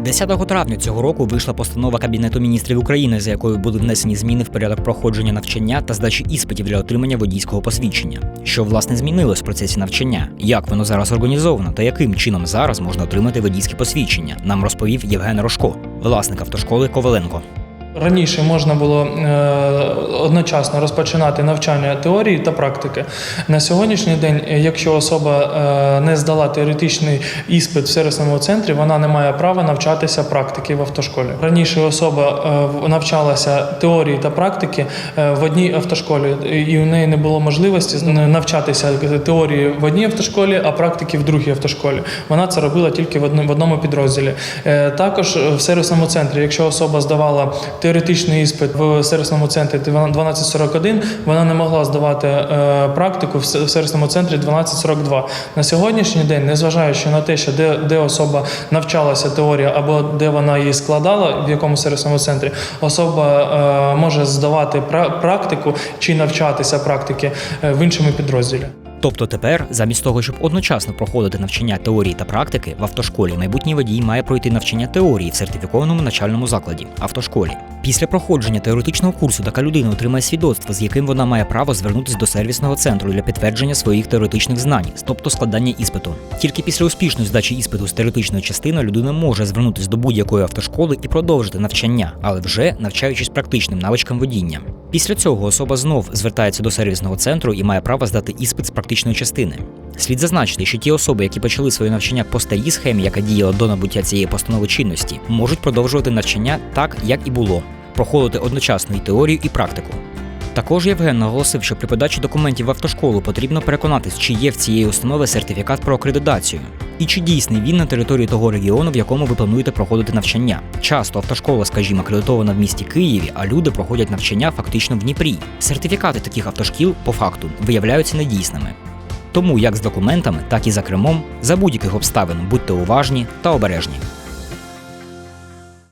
10 травня цього року вийшла постанова Кабінету міністрів України, за якою були внесені зміни в порядок проходження навчання та здачі іспитів для отримання водійського посвідчення. Що власне змінилось в процесі навчання, як воно зараз організовано та яким чином зараз можна отримати водійське посвідчення, нам розповів Євген Рожко, власник автошколи Коваленко. Раніше можна було е, одночасно розпочинати навчання теорії та практики. На сьогоднішній день, е, якщо особа е, не здала теоретичний іспит в сервісному центрі, вона не має права навчатися практики в автошколі. Раніше особа навчалася теорії та практики в одній автошколі, і у неї не було можливості навчатися теорії в одній автошколі, а практики в другій автошколі. Вона це робила тільки в одному, підрозділі. Також в сервісному центрі, якщо особа здавала теоретичний іспит в сервісному центрі 1241, вона не могла здавати е, практику в се- в сервісному центрі 1242. На сьогоднішній день, незважаючи на те, що де, де особа навчалася теорія або де вона її складала, в якому сервісному центрі, особа е, може здавати пра- практику чи навчатися практики е, в іншому підрозділі. Тобто тепер, замість того, щоб одночасно проходити навчання теорії та практики в автошколі, майбутній водій має пройти навчання теорії в сертифікованому навчальному закладі автошколі. Після проходження теоретичного курсу така людина отримає свідоцтво, з яким вона має право звернутися до сервісного центру для підтвердження своїх теоретичних знань, тобто складання іспиту. Тільки після успішної здачі іспиту з теоретичної частини людина може звернутися до будь-якої автошколи і продовжити навчання, але вже навчаючись практичним навичкам водіння. Після цього особа знов звертається до сервісного центру і має право здати іспит з практичної частини. Слід зазначити, що ті особи, які почали своє навчання по старій схемі, яка діяла до набуття цієї постанови чинності, можуть продовжувати навчання так, як і було, проходити одночасно і теорію, і практику. Також Євген наголосив, що при подачі документів в автошколу потрібно переконатись, чи є в цієї установи сертифікат про акредитацію, і чи дійсний він на території того регіону, в якому ви плануєте проходити навчання. Часто автошкола, скажімо, акредитована в місті Києві, а люди проходять навчання фактично в Дніпрі. Сертифікати таких автошкіл по факту виявляються недійсними. Тому як з документами, так і за кермом, за будь-яких обставин будьте уважні та обережні.